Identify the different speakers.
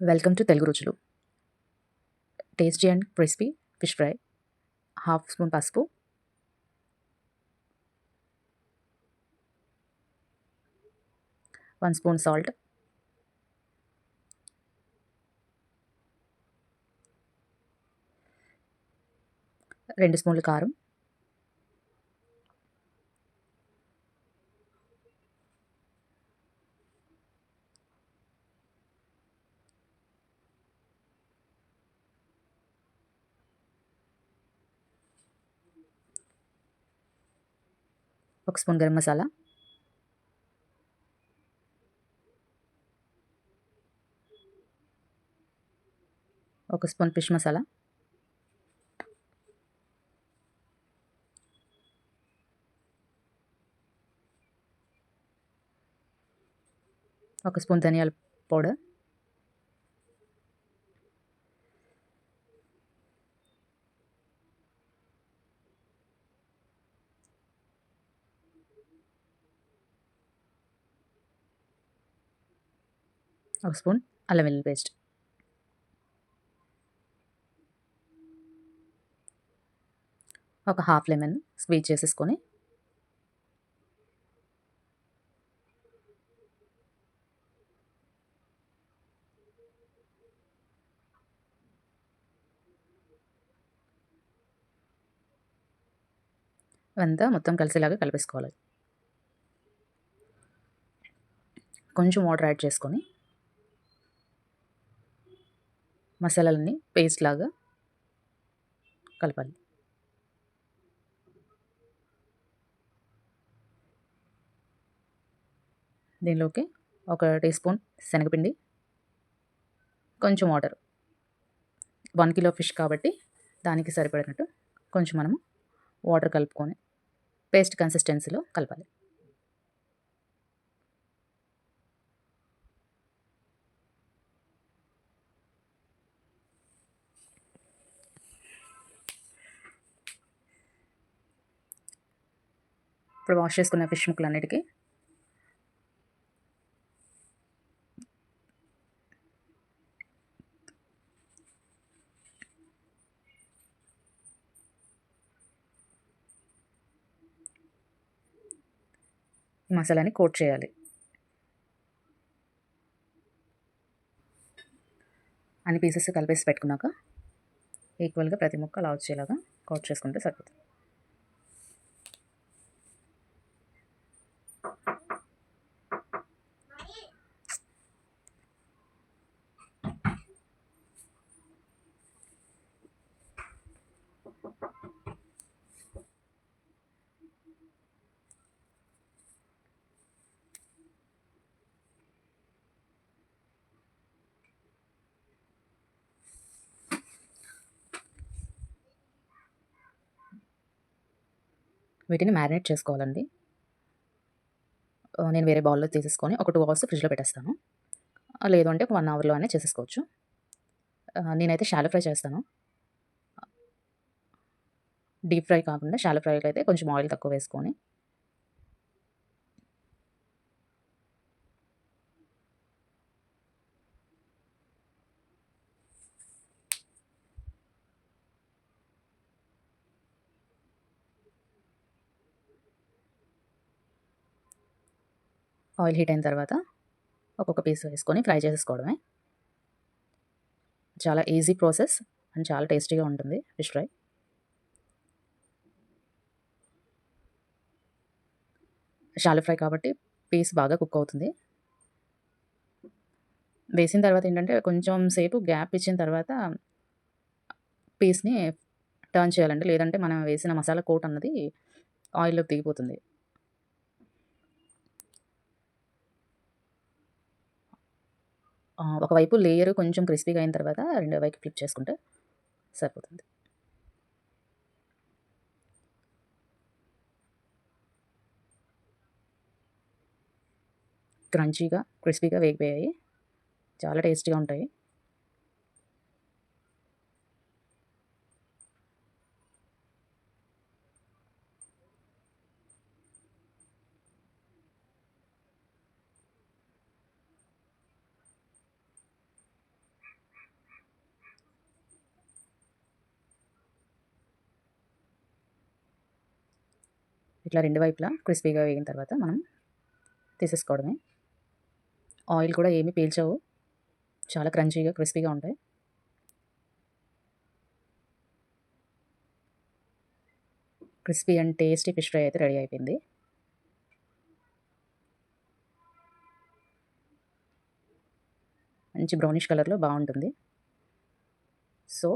Speaker 1: Welcome to Telugu రుచులు. Tasty and crispy fish fry half spoon పసుపు one spoon salt రెండు స్పూన్లు కారం ఒక స్పూన్ గరం మసాలా ఒక స్పూన్ ఫిష్ మసాలా ఒక స్పూన్ ధనియాల పౌడర్ ఒక స్పూన్ అల్లం వెల్లుల్లి పేస్ట్. ఒక హాఫ్ లెమన్ స్క్వీజ్ చేసేసుకొని అంతా మొత్తం కలిసేలాగా కలిపేసుకోవాలి. కొంచెం వాటర్ యాడ్ చేసుకొని మసాలాలన్నీ పేస్ట్ లాగా కలపాలి. దీనిలోకి ఒక టీ స్పూన్ శనగపిండి కొంచెం వాటర్ వన్ కిలో ఫిష్ కాబట్టి దానికి సరిపడినట్టు కొంచెం మనము వాటర్ కలుపుకొని పేస్ట్ కన్సిస్టెన్సీలో కలపాలి. ఇప్పుడు వాష్ చేసుకున్న ఫిష్ ముక్కలు అన్నిటికీ మసాలాని కోట్ చేయాలి. అన్ని పీసెస్ కలిపేసి పెట్టుకున్నాక ఈక్వల్గా ప్రతి ముక్క అలా వచ్చేలాగా కోట్ చేసుకుంటే సరిపోతుంది. వీటిని మ్యారినేట్ చేసుకోవాలండి. నేను వేరే బౌల్లో తీసేసుకొని ఒక టూ అవర్స్ ఫ్రిడ్జ్లో పెట్టేస్తాను. లేదు అంటే ఒక వన్ అవర్లో అనే చేసేసుకోవచ్చు నేనైతే షాలో ఫ్రై చేస్తాను. డీప్ ఫ్రై కాకుండా షాలో ఫ్రైకి అయితే కొంచెం ఆయిల్ తక్కువ వేసుకొని ఆయిల్ హీట్ అయిన తర్వాత ఒక్కొక్క పీస్ వేసుకొని ఫ్రై చేసేసుకోవడమే. చాలా ఈజీ ప్రాసెస్ అండ్ చాలా టేస్టీగా ఉంటుంది ఫిష్ ఫ్రై షాలో ఫ్రై కాబట్టి పీస్ బాగా కుక్ అవుతుంది. వేసిన తర్వాత ఏంటంటే కొంచెం సేపు గ్యాప్ ఇచ్చిన తర్వాత పీస్ని టర్న్ చేయాలండి. లేదంటే మనం వేసిన మసాలా కోట్ అన్నది ఆయిల్లోకి దిగిపోతుంది. ఒకవైపు లేయర్ కొంచెం క్రిస్పీగా అయిన తర్వాత రెండో వైపు ఫ్లిప్ చేసుకుంటే సరిపోతుంది. క్రంచీగా క్రిస్పీగా వేగిపోయాయి. చాలా టేస్టీగా ఉంటాయి. ఇట్లా రెండు వైపులా క్రిస్పీగా వేగిన తర్వాత మనం తీసేసుకోవడమే. ఆయిల్ కూడా ఏమీ పీల్చవు. చాలా క్రంచీగా క్రిస్పీగా ఉంటాయి. Crispy and tasty fish fry అయితే రెడీ అయిపోయింది. మంచి బ్రౌనిష్ కలర్లో బాగుంటుంది. సో